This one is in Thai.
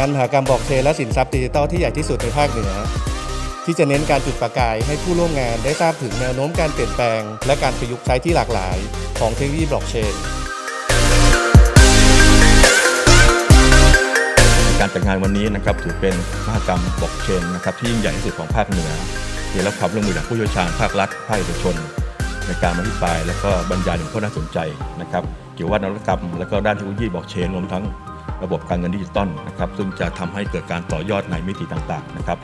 งานมหากรรมบล็อกเชนและสินทรัพย์ดิจิทัลที่ใหญ่ที่สุดในภาคเหนือ ที่จะเน้นการจุดประกายให้ผู้ร่วมงานได้ทราบถึงแนวโน้มการเปลี่ยนแปลง และการประยุกต์ใช้ที่หลากหลาย ของเทคโนโลยีบล็อกเชนการจัดงานวันนี้นะครับถือเป็นมหกรรมบล็อกเชนนะครับที่ยิ่งใหญ่ที่สุดของภาคเหนือที่ได้รับความร่วมมือจากผู้เชี่ยวชาญภาครัฐภาคเอกชน ในการมาอธิบาย แล้วก็บรรยายถึงข้อน่าสนใจนะครับเกี่ยวกับนวัตกรรม และก็ด้านเทคโนโลยีบล็อกเชนรวมทั้ง ระบบการเงินดิจิตอลนะครับซึ่งจะทำให้เกิดการต่อยอดในมิติต่างๆนะครับ